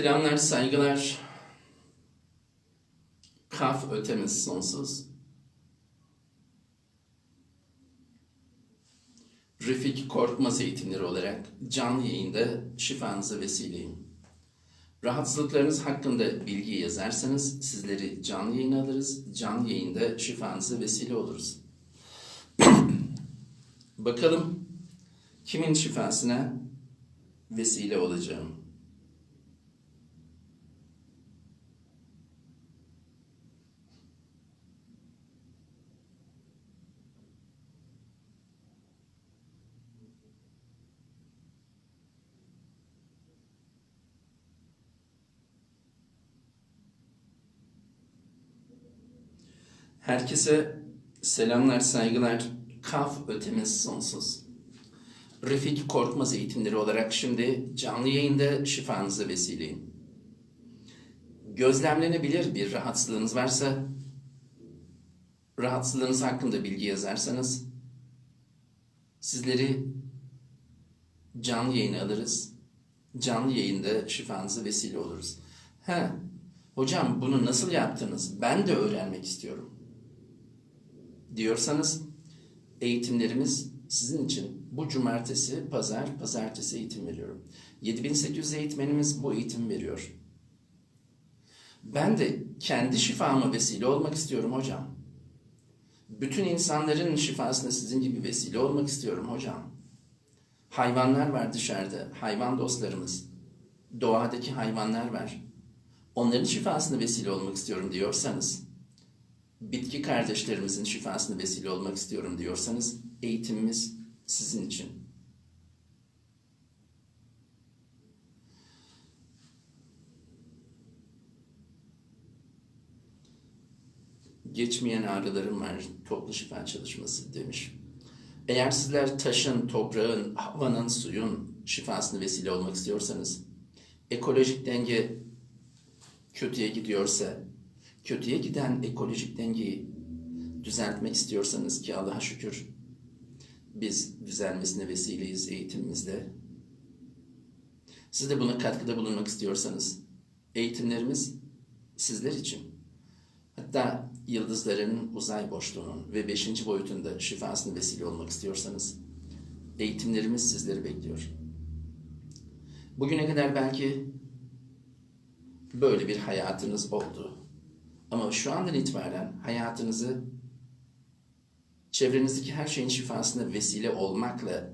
Selamlar, saygılar. Kaf ötemiz sonsuz. Refik Korkmaz eğitimleri olarak canlı yayında şifanıza vesileyim. Rahatsızlıklarınız hakkında bilgi yazarsanız sizleri canlı yayına alırız. Canlı yayında şifanıza vesile oluruz. Bakalım kimin şifasına vesile olacağım. Herkese selamlar, saygılar. Kaf ötemiz sonsuz. Refik Korkmaz eğitimleri olarak şimdi canlı yayında şifanıza vesileyim. Gözlemlenebilir bir rahatsızlığınız varsa, rahatsızlığınız hakkında bilgi yazarsanız, sizleri canlı yayına alırız. Canlı yayında şifanıza vesile oluruz. Ha, hocam bunu nasıl yaptınız? Ben de öğrenmek istiyorum diyorsanız eğitimlerimiz sizin için bu cumartesi, pazar, pazartesi eğitim veriyorum. 7800 eğitmenimiz bu eğitim veriyor. Ben de kendi şifama vesile olmak istiyorum hocam. Bütün insanların şifasına sizin gibi vesile olmak istiyorum hocam. Hayvanlar var dışarıda, hayvan dostlarımız. Doğadaki hayvanlar var. Onların şifasına vesile olmak istiyorum diyorsanız, bitki kardeşlerimizin şifasına vesile olmak istiyorum diyorsanız eğitimimiz sizin için. Geçmeyen ağrılarım var, toplu şifa çalışması demiş. Eğer sizler taşın, toprağın, havanın, suyun şifasına vesile olmak istiyorsanız, ekolojik denge kötüye gidiyorsa, kötüye giden ekolojik dengeyi düzeltmek istiyorsanız ki Allah'a şükür biz düzelmesine vesileyiz eğitimimizde. Siz de buna katkıda bulunmak istiyorsanız eğitimlerimiz sizler için. Hatta yıldızların uzay boşluğunun ve beşinci boyutunda şifasına vesile olmak istiyorsanız eğitimlerimiz sizleri bekliyor. Bugüne kadar belki böyle bir hayatınız oldu. Ama şu andan itibaren hayatınızı çevrenizdeki her şeyin şifasına vesile olmakla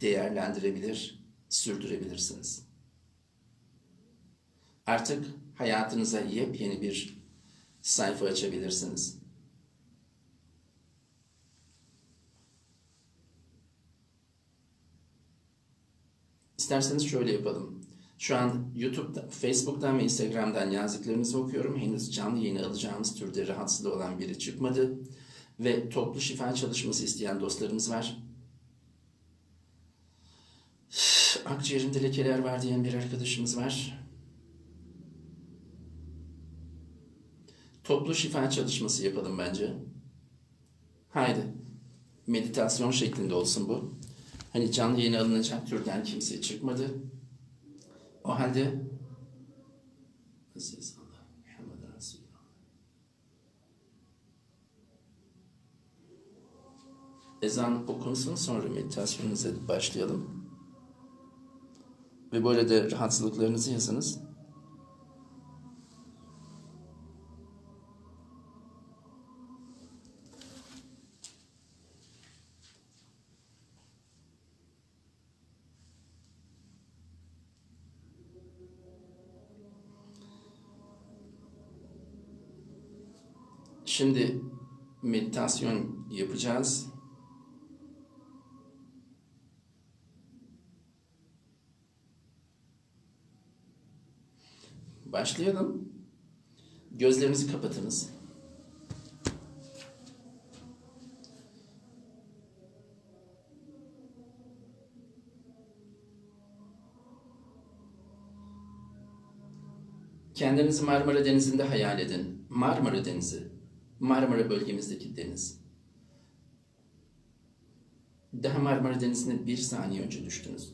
değerlendirebilir, sürdürebilirsiniz. Artık hayatınıza yepyeni bir sayfa açabilirsiniz. İsterseniz şöyle yapalım. Şu an YouTube'da, Facebook'tan ve Instagram'dan yazdıklarınızı okuyorum. Henüz canlı yayını alacağımız türde rahatsızlığı olan biri çıkmadı. Ve toplu şifa çalışması isteyen dostlarımız var. Akciğerinde lekeler var diyen bir arkadaşımız var. Toplu şifa çalışması yapalım bence. Haydi. Meditasyon şeklinde olsun bu. Hani canlı yayına alınacak türden kimse çıkmadı. O halde Aziz Allah, Muhammed Resulullah. Ezan okunsun sonra meditasyonumuza başlayalım. Ve böyle de rahatsızlıklarınızı yazınız. Şimdi meditasyon yapacağız. Başlayalım. Gözlerinizi kapatınız. Kendinizi Marmara Denizi'nde hayal edin. Marmara Denizi. Marmara bölgemizdeki deniz. Daha Marmara Denizi'ne bir saniye önce düştünüz.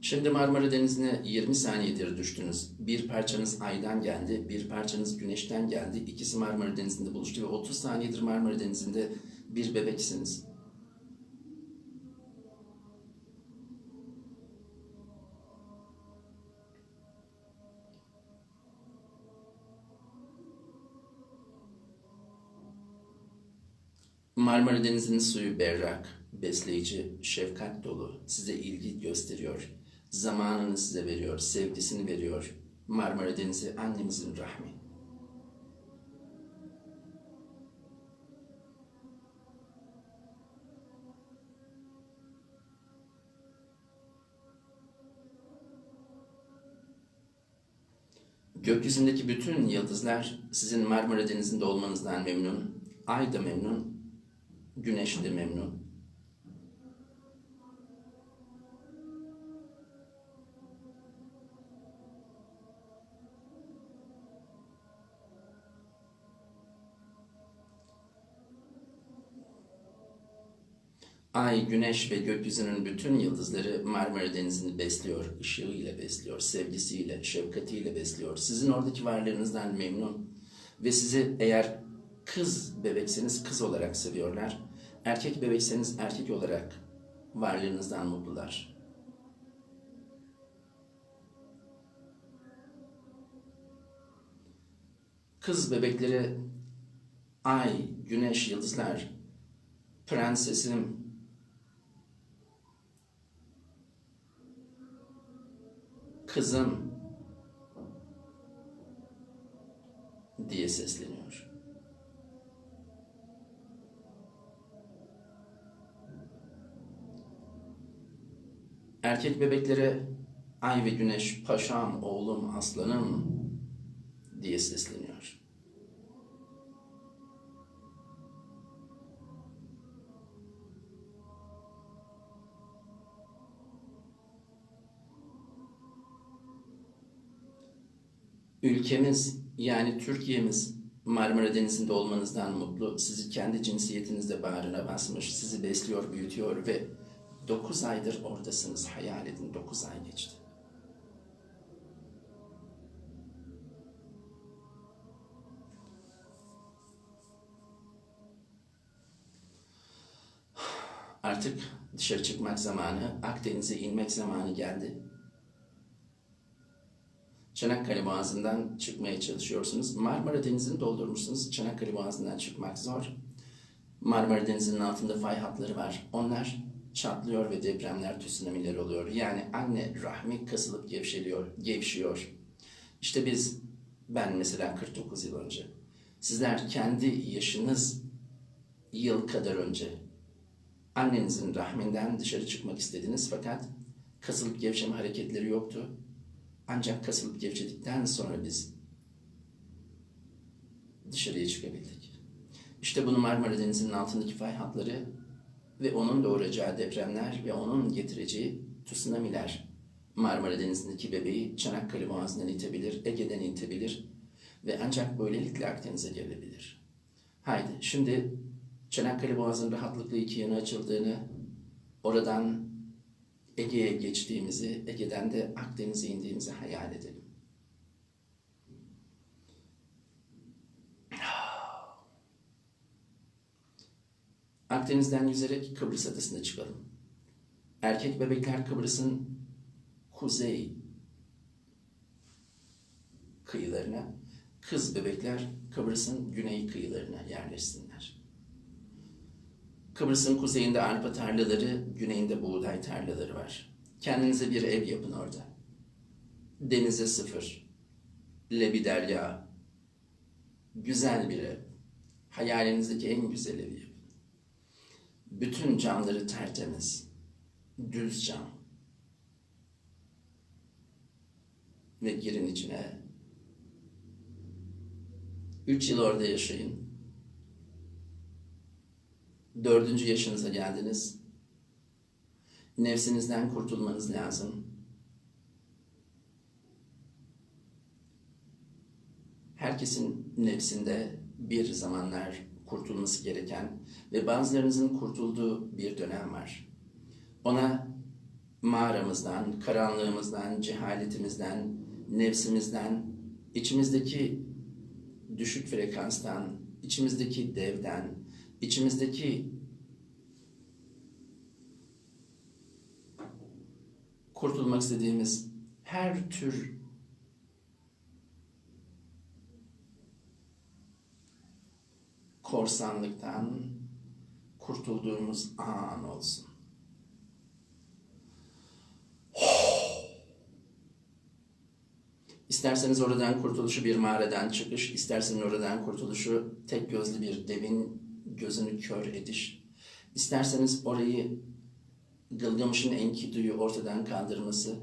Şimdi Marmara Denizi'ne 20 saniyedir düştünüz. Bir parçanız aydan geldi, bir parçanız güneşten geldi. İkisi Marmara Denizi'nde buluştu ve 30 saniyedir Marmara Denizi'nde bir bebeksiniz. Marmara Denizi'nin suyu berrak, besleyici, şefkat dolu, size ilgi gösteriyor. Zamanını size veriyor, sevgisini veriyor. Marmara Denizi annemizin rahmi. Gökyüzündeki bütün yıldızlar sizin Marmara Denizi'nde olmanızdan memnun. Ay da memnun, güneş de memnun. Ay, güneş ve gökyüzünün bütün yıldızları Marmara Denizi'ni besliyor, ışığıyla besliyor, sevgisiyle, şefkatiyle besliyor. Sizin oradaki varlığınızdan memnun ve sizi eğer kız bebekseniz kız olarak seviyorlar, erkek bebekseniz erkek olarak varlığınızdan mutlular. Kız bebekleri ay, güneş, yıldızlar, prensesim, kızım diye sesleniyor. Erkek bebeklere ay ve güneş paşam, oğlum, aslanım diye sesleniyor. Ülkemiz yani Türkiye'miz Marmara Denizi'nde olmanızdan mutlu. Sizi kendi cinsiyetinizde bağrına basmış, sizi besliyor, büyütüyor ve 9 aydır oradasınız. Hayal edin 9 ay geçti. Artık dışarı çıkmak zamanı, Akdeniz'e inmek zamanı geldi. Çanakkale Boğazı'ndan çıkmaya çalışıyorsunuz. Marmara Denizi'ni doldurmuşsunuz. Çanakkale Boğazı'ndan çıkmak zor. Marmara Denizi'nin altında fay hatları var. Onlar çatlıyor ve depremler, tsunamiler oluyor. Yani anne rahmi kasılıp gevşeliyor, gevşiyor. İşte biz, ben mesela 49 yıl önce, sizler kendi yaşınız yıl kadar önce annenizin rahminden dışarı çıkmak istediniz fakat kasılıp gevşeme hareketleri yoktu. Ancak kasılıp gevşedikten sonra biz dışarıya çıkabildik. İşte bunu Marmara Denizi'nin altındaki fay hatları ve onun doğuracağı depremler ve onun getireceği tsunamiler Marmara Denizi'ndeki bebeği Çanakkale Boğazı'ndan itebilir, Ege'den itebilir ve ancak böylelikle Akdeniz'e gelebilir. Haydi şimdi Çanakkale Boğazı'nın rahatlıkla iki yana açıldığını, oradan Ege'ye geçtiğimizi, Ege'den de Akdeniz'e indiğimizi hayal edelim. Akdeniz'den yüzerek Kıbrıs adasına çıkalım. Erkek bebekler Kıbrıs'ın kuzey kıyılarına, kız bebekler Kıbrıs'ın güney kıyılarına yerleşsinler. Kıbrıs'ın kuzeyinde arpa tarlaları, güneyinde buğday tarlaları var. Kendinize bir ev yapın orada. Denize sıfır. Lebi derya. Güzel bir ev. Hayalinizdeki en güzel evi yapın. Bütün camları tertemiz. Düz cam. Ve girin içine. Üç yıl orada yaşayın. Dördüncü yaşınıza geldiniz. Nefsinizden kurtulmanız lazım. Herkesin nefsinde bir zamanlar kurtulması gereken ve bazılarınızın kurtulduğu bir dönem var. Ona mağaramızdan, karanlığımızdan, cehaletimizden, nefsimizden, içimizdeki düşük frekanstan, içimizdeki devden, içimizdeki kurtulmak istediğimiz her tür korsanlıktan kurtulduğumuz an olsun. İsterseniz oradan kurtuluşu bir mağaradan çıkış, isterseniz oradan kurtuluşu tek gözlü bir devin gözünü kör ediş, isterseniz orayı Gılgamış'ın Enkidu'yu ortadan kaldırması,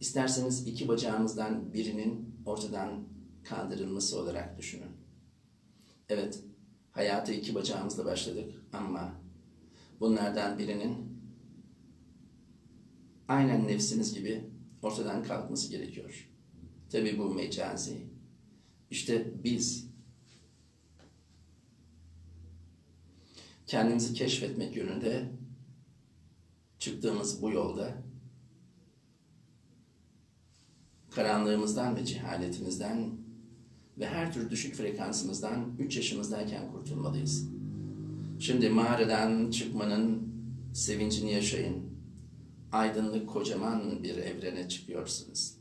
isterseniz iki bacağımızdan birinin ortadan kaldırılması olarak düşünün. Evet, hayata iki bacağımızla başladık ama bunlardan birinin aynen nefsimiz gibi ortadan kalkması gerekiyor. Tabi bu mecazi. İşte biz kendimizi keşfetmek yönünde çıktığımız bu yolda karanlığımızdan ve cehaletimizden ve her tür düşük frekansımızdan 3 yaşımızdayken kurtulmalıyız. Şimdi mağaradan çıkmanın sevincini yaşayın. Aydınlık kocaman bir evrene çıkıyorsunuz.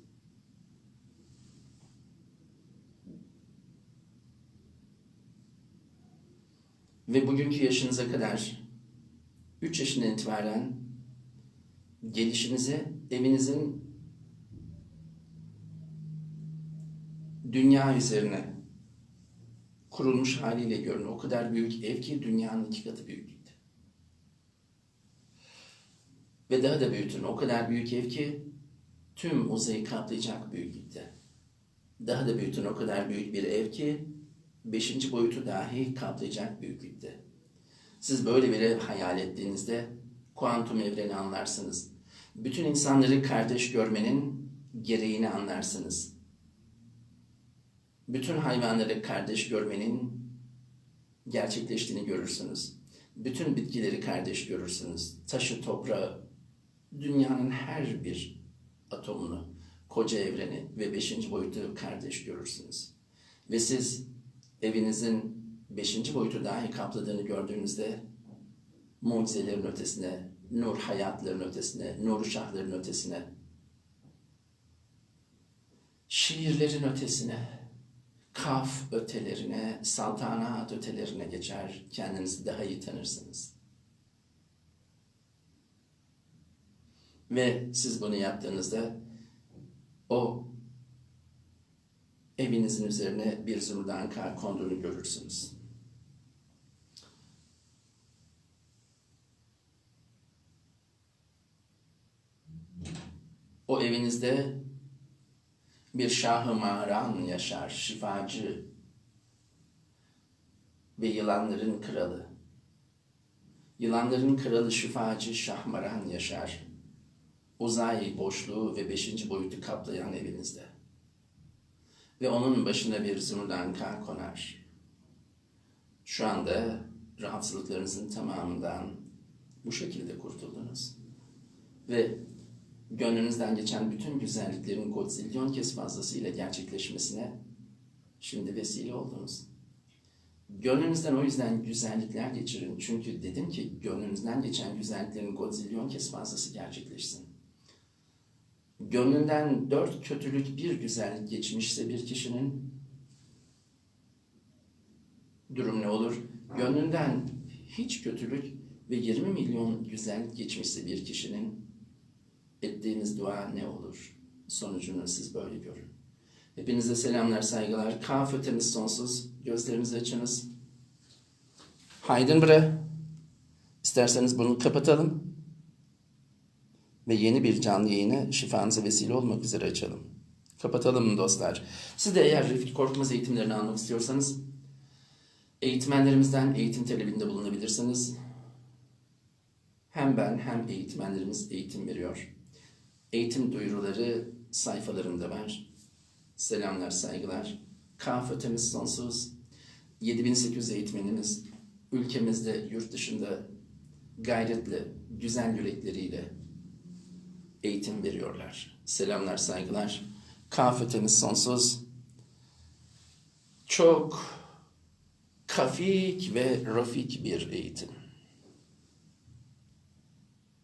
Ve bugünkü yaşınıza kadar 3 yaşından itibaren gelişinizi evinizin dünya üzerine kurulmuş haliyle görün. O kadar büyük ev ki dünyanın iki katı büyüklükte. Ve daha da büyütün. O kadar büyük ev ki tüm uzayı kaplayacak büyüklükte. Daha da büyütün. O kadar büyük bir ev ki beşinci boyutu dahi kaplayacak büyüklükte. Siz böyle bir hayal ettiğinizde kuantum evreni anlarsınız. Bütün insanları kardeş görmenin gereğini anlarsınız. Bütün hayvanları kardeş görmenin gerçekleştiğini görürsünüz. Bütün bitkileri kardeş görürsünüz. Taşı, toprağı, dünyanın her bir atomunu, koca evreni ve beşinci boyutu kardeş görürsünüz. Ve siz evinizin beşinci boyutu dahi kapladığını gördüğünüzde mucizelerin ötesine, nur hayatların ötesine, nur şahların ötesine, şiirlerin ötesine, kaf ötelerine, saltanat ötelerine geçer, kendinizi daha iyi tanırsınız. Ve siz bunu yaptığınızda o evinizin üzerine bir zümrüden kar konduğunu görürsünüz. O evinizde bir şahı mağaran yaşar, şifacı ve yılanların kralı. Yılanların kralı şifacı Şahmaran yaşar. Uzay boşluğu ve beşinci boyutu kaplayan evinizde. Ve onun başına bir zümrüdanka konar. Şu anda rahatsızlıklarınızın tamamından bu şekilde kurtuldunuz. Ve gönlünüzden geçen bütün güzelliklerin godzilyon kez fazlasıyla gerçekleşmesine şimdi vesile oldunuz. Gönlünüzden o yüzden güzellikler geçirin. Çünkü dedim ki gönlünüzden geçen güzelliklerin godzilyon kez fazlası gerçekleşsin. Gönlünden dört kötülük bir güzellik geçmişse bir kişinin durum ne olur? Gönlünden hiç kötülük ve 20 milyon güzellik geçmişse bir kişinin ettiğiniz dua ne olur? Sonucunu siz böyle görün. Hepinize selamlar, saygılar. Kaf ötemiz sonsuz. Gözlerinizi açınız. Haydın bre. İsterseniz bunu kapatalım. Ve yeni bir canlı yayını şifanıza vesile olmak üzere açalım. Kapatalım dostlar. Siz de eğer Refik Korkmaz eğitimlerini almak istiyorsanız eğitmenlerimizden eğitim talebinde bulunabilirsiniz. Hem ben hem eğitmenlerimiz eğitim veriyor. Eğitim duyuruları sayfalarımda var. Selamlar, saygılar. Kaf ötemiz sonsuz. 7800 eğitmenimiz ülkemizde, yurt dışında gayretle, güzel yürekleriyle eğitim veriyorlar. Selamlar, saygılar. Kafeteniz sonsuz. Çok kafik ve rafik bir eğitim.